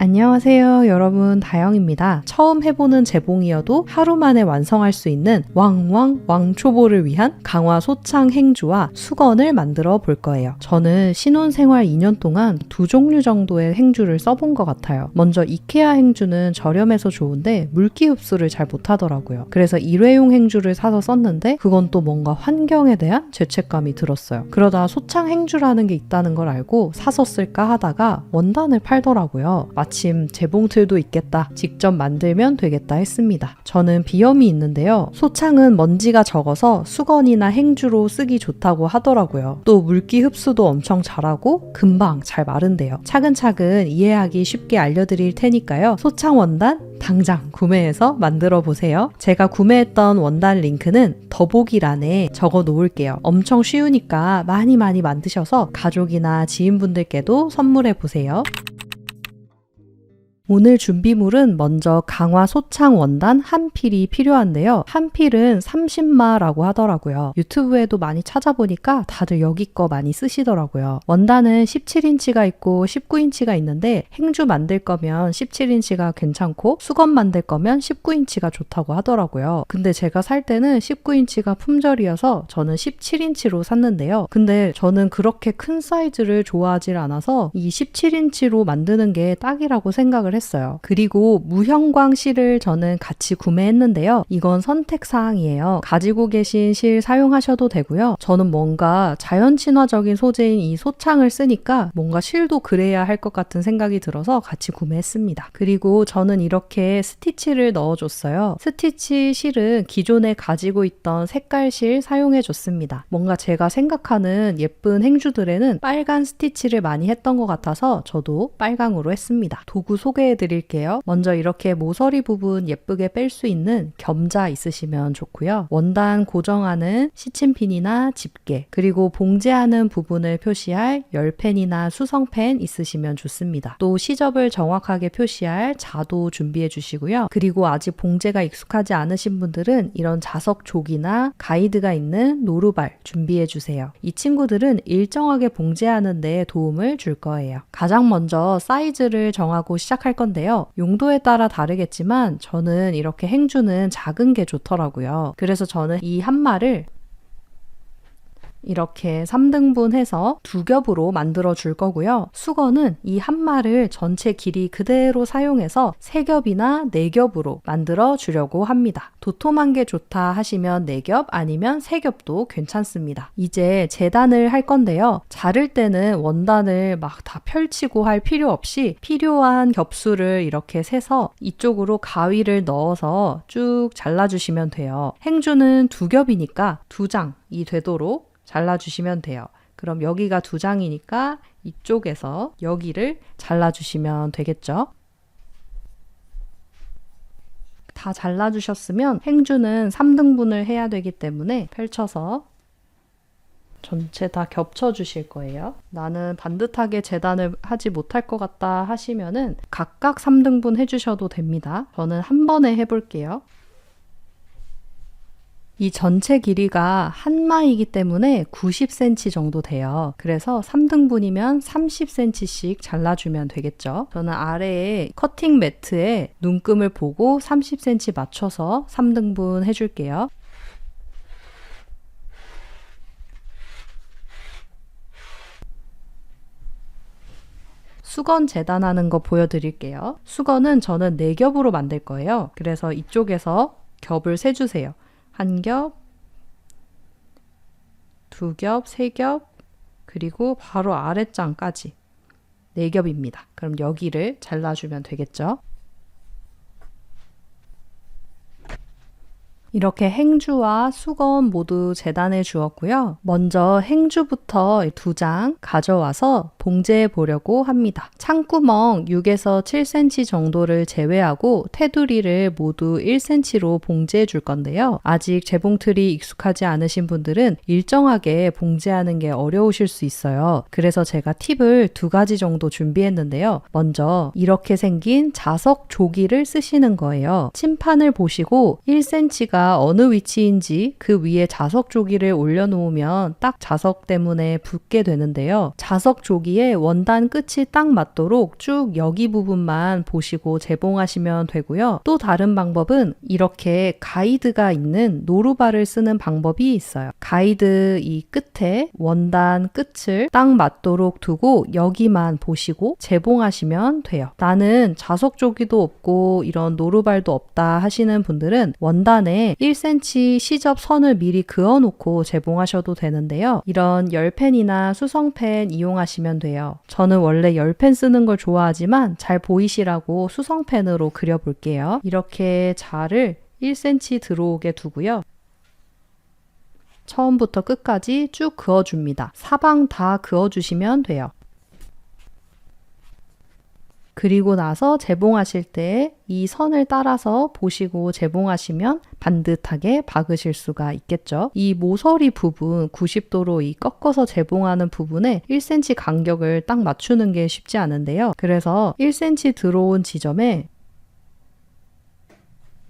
안녕하세요 여러분 다영입니다. 처음 해보는 재봉이어도 하루 만에 완성할 수 있는 왕왕 왕초보를 위한 강화 소창 행주와 수건을 만들어 볼 거예요. 저는 신혼생활 2년 동안 두 종류 정도의 행주를 써본 것 같아요. 먼저 이케아 행주는 저렴해서 좋은데 물기 흡수를 잘 못하더라고요. 그래서 일회용 행주를 사서 썼는데 그건 또 뭔가 환경에 대한 죄책감이 들었어요. 그러다 소창 행주라는 게 있다는 걸 알고 사서 쓸까 하다가 원단을 팔더라고요. 마침 재봉틀도 있겠다. 직접 만들면 되겠다 했습니다. 저는 비염이 있는데요. 소창은 먼지가 적어서 수건이나 행주로 쓰기 좋다고 하더라고요. 또 물기 흡수도 엄청 잘하고 금방 잘 마른대요. 차근차근 이해하기 쉽게 알려드릴 테니까요. 소창 원단 당장 구매해서 만들어 보세요. 제가 구매했던 원단 링크는 더보기란에 적어 놓을게요. 엄청 쉬우니까 많이 많이 만드셔서 가족이나 지인분들께도 선물해 보세요. 오늘 준비물은 먼저 강화 소창 원단 한 필이 필요한데요. 한 필은 30마라고 하더라고요. 유튜브에도 많이 찾아보니까 다들 여기 거 많이 쓰시더라고요. 원단은 17인치가 있고 19인치가 있는데 행주 만들 거면 17인치가 괜찮고 수건 만들 거면 19인치가 좋다고 하더라고요. 근데 제가 살 때는 19인치가 품절이어서 저는 17인치로 샀는데요. 근데 저는 그렇게 큰 사이즈를 좋아하지 않아서 이 17인치로 만드는 게 딱이라고 생각을 했어요. 그리고 무형광 실을 저는 같이 구매했는데요. 이건 선택 사항이에요. 가지고 계신 실 사용하셔도 되고요. 저는 뭔가 자연 친화적인 소재인 이 소창을 쓰니까 뭔가 실도 그래야 할 것 같은 생각이 들어서 같이 구매했습니다. 그리고 저는 이렇게 스티치를 넣어줬어요. 스티치 실은 기존에 가지고 있던 색깔 실 사용해줬습니다. 뭔가 제가 생각하는 예쁜 행주들에는 빨간 스티치를 많이 했던 것 같아서 저도 빨강으로 했습니다. 도구 소개 해 드릴게요. 먼저 이렇게 모서리 부분 예쁘게 뺄 수 있는 겸자 있으시면 좋고요. 원단 고정하는 시침핀이나 집게, 그리고 봉제하는 부분을 표시할 열펜이나 수성펜 있으시면 좋습니다. 또 시접을 정확하게 표시할 자도 준비해 주시고요. 그리고 아직 봉제가 익숙하지 않으신 분들은 이런 자석 족이나 가이드가 있는 노루발 준비해 주세요. 이 친구들은 일정하게 봉제하는 데 도움을 줄 거예요. 가장 먼저 사이즈를 정하고 시작할 건데요. 용도에 따라 다르겠지만 저는 이렇게 행주는 작은 게 좋더라고요. 그래서 저는 이 한마를 이렇게 3등분 해서 두 겹으로 만들어 줄 거고요. 수건은 이 한 마를 전체 길이 그대로 사용해서 세 겹이나 네 겹으로 만들어 주려고 합니다. 도톰한 게 좋다 하시면 네 겹 아니면 세 겹도 괜찮습니다. 이제 재단을 할 건데요. 자를 때는 원단을 막 다 펼치고 할 필요 없이 필요한 겹수를 이렇게 세서 이쪽으로 가위를 넣어서 쭉 잘라주시면 돼요. 행주는 두 겹이니까 두 장이 되도록 잘라주시면 돼요. 그럼 여기가 두 장이니까 이쪽에서 여기를 잘라주시면 되겠죠. 다 잘라주셨으면 행주는 3등분을 해야 되기 때문에 펼쳐서 전체 다 겹쳐 주실 거예요. 나는 반듯하게 재단을 하지 못할 것 같다 하시면은 각각 3등분 해주셔도 됩니다. 저는 한 번에 해볼게요. 이 전체 길이가 한 마이기 때문에 90cm 정도 돼요. 그래서 3등분이면 30cm씩 잘라주면 되겠죠. 저는 아래에 커팅 매트에 눈금을 보고 30cm 맞춰서 3등분 해줄게요. 수건 재단하는 거 보여드릴게요. 수건은 저는 4겹으로 만들 거예요. 그래서 이쪽에서 겹을 세주세요. 한 겹, 두 겹, 세 겹, 그리고 바로 아랫장까지 네 겹입니다. 그럼 여기를 잘라주면 되겠죠? 이렇게 행주와 수건 모두 재단해 주었고요. 먼저 행주부터 두 장 가져와서 봉제해 보려고 합니다. 창구멍 6에서 7cm 정도를 제외하고 테두리를 모두 1cm로 봉제해 줄 건데요. 아직 재봉틀이 익숙하지 않으신 분들은 일정하게 봉제하는 게 어려우실 수 있어요. 그래서 제가 팁을 두 가지 정도 준비했는데요. 먼저 이렇게 생긴 자석 조기를 쓰시는 거예요. 침판을 보시고 1cm가 가이드가 어느 위치인지 그 위에 자석 조기를 올려놓으면 딱 자석 때문에 붙게 되는데요. 자석 조기에 원단 끝이 딱 맞도록 쭉 여기 부분만 보시고 재봉하시면 되고요. 또 다른 방법은 이렇게 가이드가 있는 노루발을 쓰는 방법이 있어요. 가이드 이 끝에 원단 끝을 딱 맞도록 두고 여기만 보시고 재봉하시면 돼요. 나는 자석 조기도 없고 이런 노루발도 없다 하시는 분들은 원단에 1cm 시접 선을 미리 그어 놓고 재봉하셔도 되는데요. 이런 열펜이나 수성펜 이용하시면 돼요. 저는 원래 열펜 쓰는 걸 좋아하지만 잘 보이시라고 수성펜으로 그려볼게요. 이렇게 자를 1cm 들어오게 두고요. 처음부터 끝까지 쭉 그어줍니다. 사방 다 그어주시면 돼요. 그리고 나서 재봉하실 때 이 선을 따라서 보시고 재봉하시면 반듯하게 박으실 수가 있겠죠. 이 모서리 부분 90도로 이 꺾어서 재봉하는 부분에 1cm 간격을 딱 맞추는 게 쉽지 않은데요. 그래서 1cm 들어온 지점에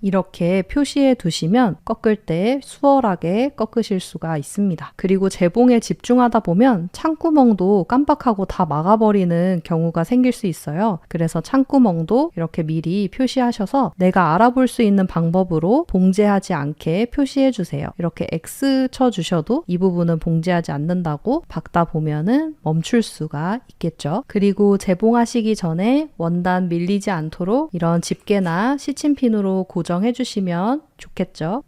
이렇게 표시해 두시면 꺾을 때 수월하게 꺾으실 수가 있습니다. 그리고 재봉에 집중하다 보면 창구멍도 깜빡하고 다 막아버리는 경우가 생길 수 있어요. 그래서 창구멍도 이렇게 미리 표시하셔서 내가 알아볼 수 있는 방법으로 봉제하지 않게 표시해 주세요. 이렇게 X 쳐 주셔도 이 부분은 봉제하지 않는다고 박다 보면은 멈출 수가 있겠죠. 그리고 재봉하시기 전에 원단 밀리지 않도록 이런 집게나 시침핀으로 고 정해 주시면 좋겠죠.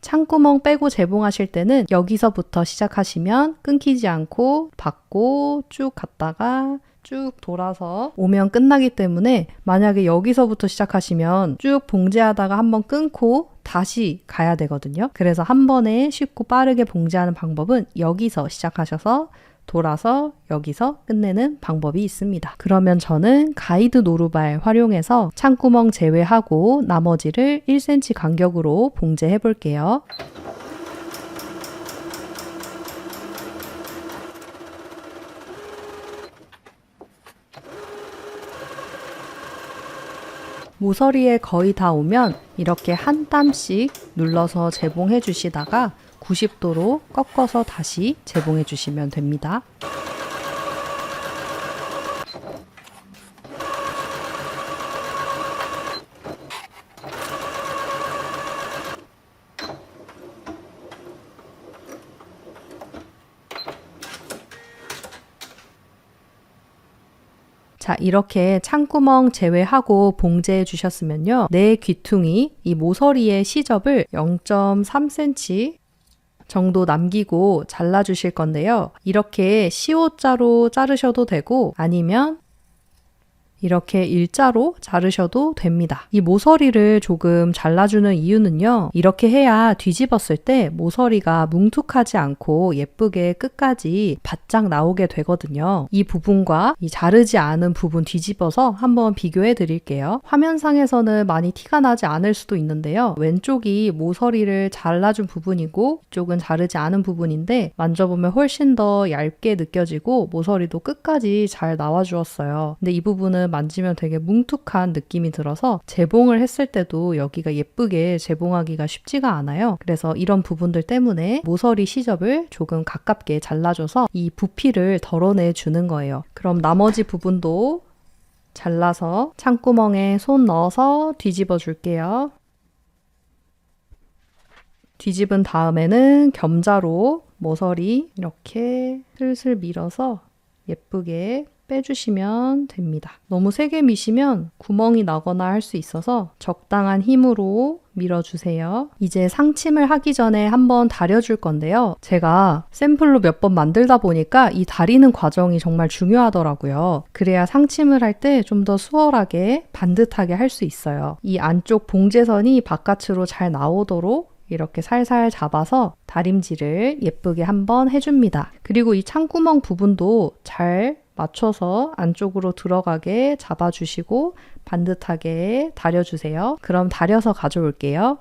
창구멍 빼고 재봉하실 때는 여기서부터 시작하시면 끊기지 않고 받고 쭉 갔다가 쭉 돌아서 오면 끝나기 때문에 만약에 여기서부터 시작하시면 쭉 봉제하다가 한번 끊고 다시 가야 되거든요. 그래서 한 번에 쉽고 빠르게 봉제하는 방법은 여기서 시작하셔서 돌아서 여기서 끝내는 방법이 있습니다. 그러면 저는 가이드 노루발 활용해서 창구멍 제외하고 나머지를 1cm 간격으로 봉제해 볼게요. 모서리에 거의 다 오면 이렇게 한 땀씩 눌러서 재봉해 주시다가 90도로 꺾어서 다시 재봉해 주시면 됩니다. 자, 이렇게 창구멍 제외하고 봉제해 주셨으면요. 내 귀퉁이, 이 모서리의 시접을 0.3cm 정도 남기고 잘라주실 건데요. 이렇게 시옷자로 자르셔도 되고 아니면 이렇게 일자로 자르셔도 됩니다. 이 모서리를 조금 잘라주는 이유는요. 이렇게 해야 뒤집었을 때 모서리가 뭉툭하지 않고 예쁘게 끝까지 바짝 나오게 되거든요. 이 부분과 이 자르지 않은 부분 뒤집어서 한번 비교해 드릴게요. 화면상에서는 많이 티가 나지 않을 수도 있는데요. 왼쪽이 모서리를 잘라준 부분이고 이쪽은 자르지 않은 부분인데 만져보면 훨씬 더 얇게 느껴지고 모서리도 끝까지 잘 나와 주었어요. 근데 이 부분은 만지면 되게 뭉툭한 느낌이 들어서 재봉을 했을 때도 여기가 예쁘게 재봉하기가 쉽지가 않아요. 그래서 이런 부분들 때문에 모서리 시접을 조금 가깝게 잘라줘서 이 부피를 덜어내 주는 거예요. 그럼 나머지 부분도 잘라서 창구멍에 손 넣어서 뒤집어 줄게요. 뒤집은 다음에는 겸자로 모서리 이렇게 슬슬 밀어서 예쁘게 빼주시면 됩니다. 너무 세게 미시면 구멍이 나거나 할 수 있어서 적당한 힘으로 밀어주세요. 이제 상침을 하기 전에 한번 다려줄 건데요. 제가 샘플로 몇 번 만들다 보니까 이 다리는 과정이 정말 중요하더라고요. 그래야 상침을 할 때 좀 더 수월하게 반듯하게 할 수 있어요. 이 안쪽 봉제선이 바깥으로 잘 나오도록 이렇게 살살 잡아서 다림질을 예쁘게 한번 해줍니다. 그리고 이 창구멍 부분도 잘 맞춰서 안쪽으로 들어가게 잡아주시고 반듯하게 다려주세요. 그럼 다려서 가져올게요.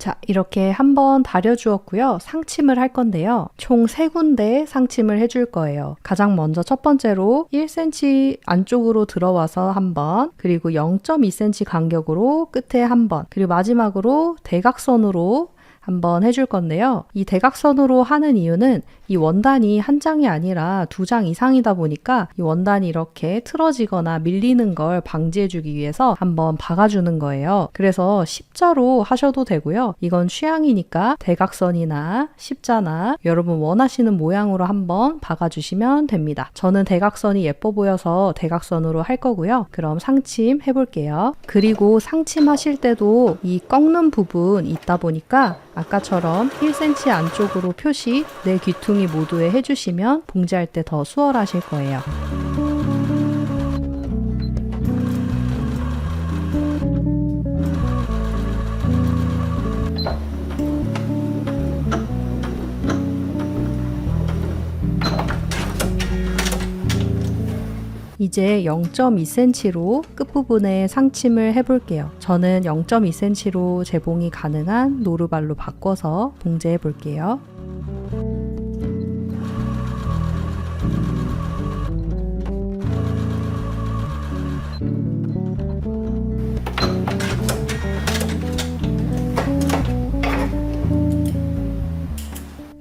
자, 이렇게 한번 다려주었고요. 상침을 할 건데요. 총 세 군데 상침을 해줄 거예요. 가장 먼저 첫 번째로 1cm 안쪽으로 들어와서 한 번, 그리고 0.2cm 간격으로 끝에 한 번, 그리고 마지막으로 대각선으로 한번 해줄 건데요. 이 대각선으로 하는 이유는 이 원단이 한 장이 아니라 두 장 이상이다 보니까 이 원단이 이렇게 틀어지거나 밀리는 걸 방지해주기 위해서 한번 박아주는 거예요. 그래서 십자로 하셔도 되고요. 이건 취향이니까 대각선이나 십자나 여러분 원하시는 모양으로 한번 박아주시면 됩니다. 저는 대각선이 예뻐 보여서 대각선으로 할 거고요. 그럼 상침 해볼게요. 그리고 상침 하실 때도 이 꺾는 부분 있다 보니까 아까처럼 1cm 안쪽으로 표시 내 귀퉁이 모두에 해주시면 봉제할 때 더 수월하실 거예요. 이제 0.2cm로 끝부분에 상침을 해볼게요. 저는 0.2cm로 재봉이 가능한 노루발로 바꿔서 봉제해 볼게요.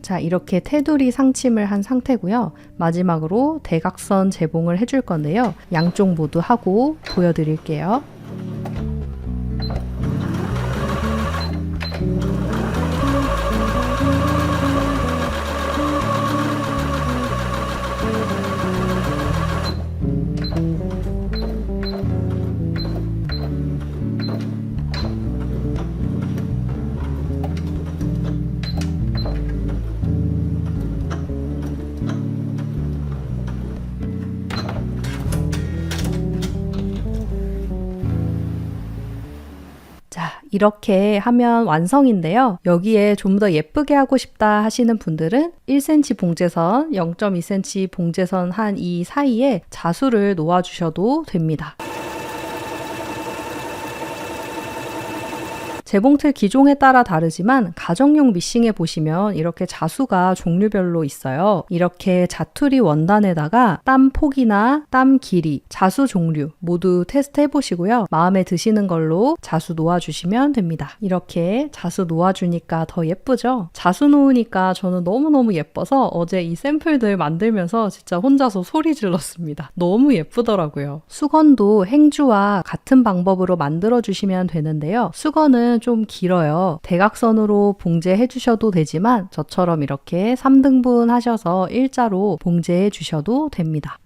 자, 이렇게 테두리 상침을 한 상태고요. 마지막으로 대각선 재봉을 해줄 건데요. 양쪽 모두 하고 보여드릴게요. 이렇게 하면 완성인데요. 여기에 좀 더 예쁘게 하고 싶다 하시는 분들은 1cm 봉제선, 0.2cm 봉제선 한 이 사이에 자수를 놓아주셔도 됩니다. 재봉틀 기종에 따라 다르지만 가정용 미싱에 보시면 이렇게 자수가 종류별로 있어요. 이렇게 자투리 원단에다가 땀 폭이나 땀 길이, 자수 종류 모두 테스트 해보시고요. 마음에 드시는 걸로 자수 놓아주시면 됩니다. 이렇게 자수 놓아주니까 더 예쁘죠? 자수 놓으니까 저는 너무너무 예뻐서 어제 이 샘플들 만들면서 진짜 혼자서 소리 질렀습니다. 너무 예쁘더라고요. 수건도 행주와 같은 방법으로 만들어주시면 되는데요. 수건은 좀 길어요. 대각선으로 봉제해 주셔도 되지만 저처럼 이렇게 3등분 하셔서 일자로 봉제해 주셔도 됩니다.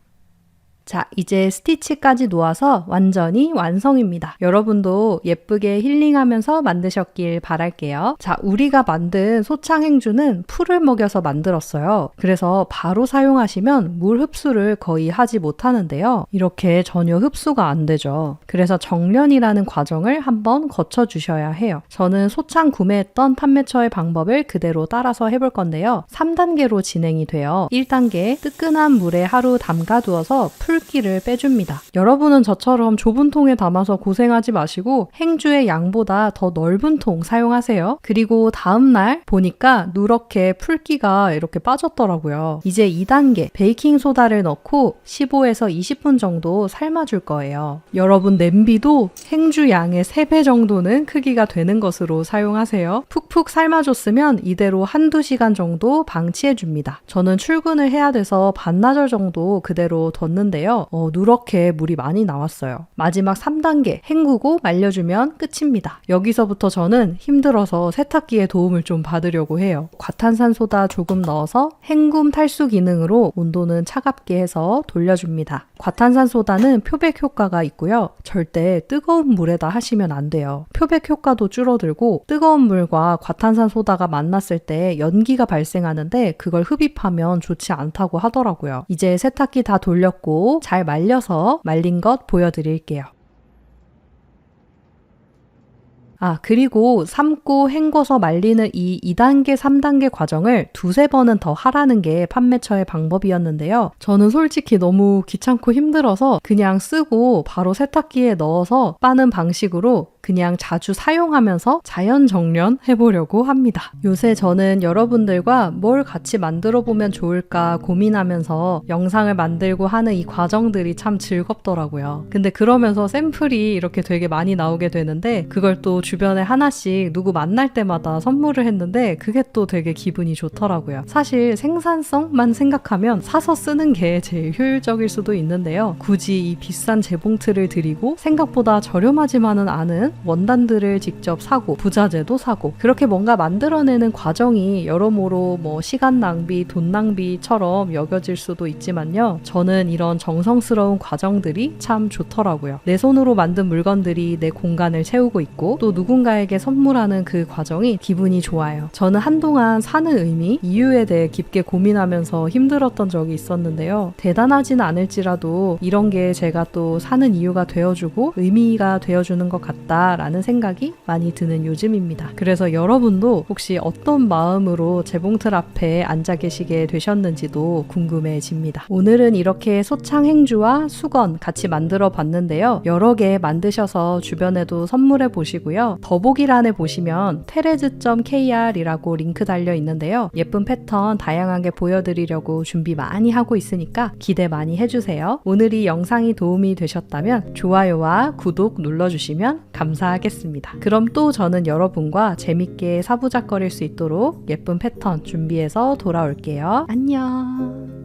자, 이제 스티치까지 놓아서 완전히 완성입니다. 여러분도 예쁘게 힐링하면서 만드셨길 바랄게요. 자, 우리가 만든 소창행주는 풀을 먹여서 만들었어요. 그래서 바로 사용하시면 물 흡수를 거의 하지 못하는데요. 이렇게 전혀 흡수가 안 되죠. 그래서 정련이라는 과정을 한번 거쳐 주셔야 해요. 저는 소창 구매했던 판매처의 방법을 그대로 따라서 해볼 건데요. 3단계로 진행이 돼요. 1단계 뜨끈한 물에 하루 담가두어서 풀 풀기를 빼줍니다. 여러분은 저처럼 좁은 통에 담아서 고생하지 마시고 행주의 양보다 더 넓은 통 사용하세요. 그리고 다음날 보니까 누렇게 풀기가 이렇게 빠졌더라고요. 이제 2단계 베이킹 소다를 넣고 15에서 20분 정도 삶아줄 거예요. 여러분 냄비도 행주 양의 3배 정도는 크기가 되는 것으로 사용하세요. 푹푹 삶아줬으면 이대로 한두 시간 정도 방치해줍니다. 저는 출근을 해야 돼서 반나절 정도 그대로 뒀는데요. 어, 누렇게 물이 많이 나왔어요. 마지막 3단계 헹구고 말려주면 끝입니다. 여기서부터 저는 힘들어서 세탁기의 도움을 좀 받으려고 해요. 과탄산소다 조금 넣어서 헹굼 탈수 기능으로 온도는 차갑게 해서 돌려줍니다. 과탄산소다는 표백 효과가 있고요. 절대 뜨거운 물에다 하시면 안 돼요. 표백 효과도 줄어들고 뜨거운 물과 과탄산소다가 만났을 때 연기가 발생하는데 그걸 흡입하면 좋지 않다고 하더라고요. 이제 세탁기 다 돌렸고 잘 말려서 말린 것 보여드릴게요. 아, 그리고 삶고 헹궈서 말리는 이 2단계, 3단계 과정을 두세 번은 더 하라는 게 판매처의 방법이었는데요. 저는 솔직히 너무 귀찮고 힘들어서 그냥 쓰고 바로 세탁기에 넣어서 빠는 방식으로 그냥 자주 사용하면서 자연 정련 해보려고 합니다. 요새 저는 여러분들과 뭘 같이 만들어 보면 좋을까 고민하면서 영상을 만들고 하는 이 과정들이 참 즐겁더라고요. 근데 그러면서 샘플이 이렇게 되게 많이 나오게 되는데 그걸 또 주변에 하나씩 누구 만날 때마다 선물을 했는데 그게 또 되게 기분이 좋더라고요. 사실 생산성만 생각하면 사서 쓰는 게 제일 효율적일 수도 있는데요. 굳이 이 비싼 재봉틀을 드리고 생각보다 저렴하지만은 않은 원단들을 직접 사고 부자재도 사고 그렇게 뭔가 만들어내는 과정이 여러모로 뭐 시간 낭비, 돈 낭비처럼 여겨질 수도 있지만요. 저는 이런 정성스러운 과정들이 참 좋더라고요. 내 손으로 만든 물건들이 내 공간을 채우고 있고 또 누군가에게 선물하는 그 과정이 기분이 좋아요. 저는 한동안 사는 의미, 이유에 대해 깊게 고민하면서 힘들었던 적이 있었는데요. 대단하진 않을지라도 이런 게 제가 또 사는 이유가 되어주고 의미가 되어주는 것 같다 라는 생각이 많이 드는 요즘입니다. 그래서 여러분도 혹시 어떤 마음으로 재봉틀 앞에 앉아 계시게 되셨는지도 궁금해집니다. 오늘은 이렇게 소창 행주와 수건 같이 만들어 봤는데요. 여러 개 만드셔서 주변에도 선물해 보시고요. 더보기란에 보시면 테레즈.kr이라고 링크 달려 있는데요. 예쁜 패턴 다양하게 보여드리려고 준비 많이 하고 있으니까 기대 많이 해주세요. 오늘 이 영상이 도움이 되셨다면 좋아요와 구독 눌러주시면 감사하겠습니다. 그럼 또 저는 여러분과 재밌게 사부작거릴 수 있도록 예쁜 패턴 준비해서 돌아올게요. 안녕.